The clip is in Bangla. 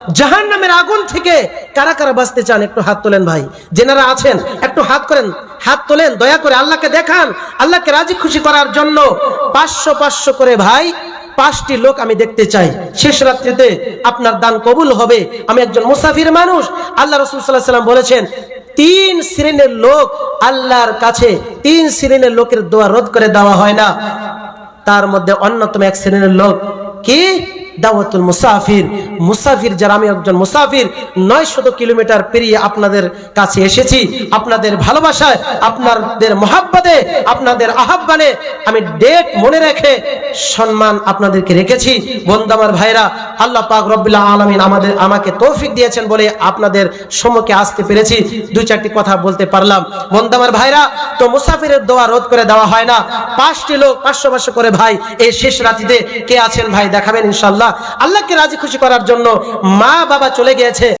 জাহান নামের আগুন থেকে কারা কারা বাঁচতে চান? একটু হাত তোলেন ভাই। যেনারা আছেন, একটু হাত করেন। হাত তোলেন, দয়া করে আল্লাহকে দেখান। আল্লাহকে রাজি খুশি করার জন্য পাঁচশো পাঁচশো করে ভাই, পাঁচটি লোক আমি দেখতে চাই। শেষ রাত্রিতে আপনার দান কবুল হবে। আমি একজন মুসাফির মানুষ। আল্লাহ রসুল সাল্লাহ সাল্লাম বলেছেন, তিন শ্রেণির লোক আল্লাহর কাছে, তিন শ্রেণির লোকের দোয়া রোধ করে দেওয়া হয় না। তার মধ্যে অন্যতম এক শ্রেণির লোক কি? দাওয়াতুল মুসাফির। মুসাফির যারা, আমি একজন মুসাফির নয় শত কিলোমিটার পেরিয়ে আপনাদের কাছে এসেছি। আপনাদের ভালোবাসায়, আপনাদের মহাব্বতে, আপনাদের আহ্বানে আমি ডেট মনে রেখে সম্মান আপনাদেরকে রেখেছি। বন্ধু আমার ভাইরা, আল্লাহ পাক রব্বুল্লাহ আলমিন আমাদের, আমাকে তৌফিক দিয়েছেন বলে আপনাদের সম্মুখে আসতে পেরেছি। দুই চারটি কথা বলতে পারলাম। বন্ধু আমার ভাইরা, তো মুসাফিরের দোয়া রোধ করে দেওয়া হয় না। পাঁচটি লোক পাঁচশো পাঁচশো করে ভাই, এই শেষ রাতিতে কে আছেন ভাই দেখাবেন ইনশাল্লাহ আল্লাহকে রাজি খুশি করার জন্য মা বাবা চলে গিয়েছে।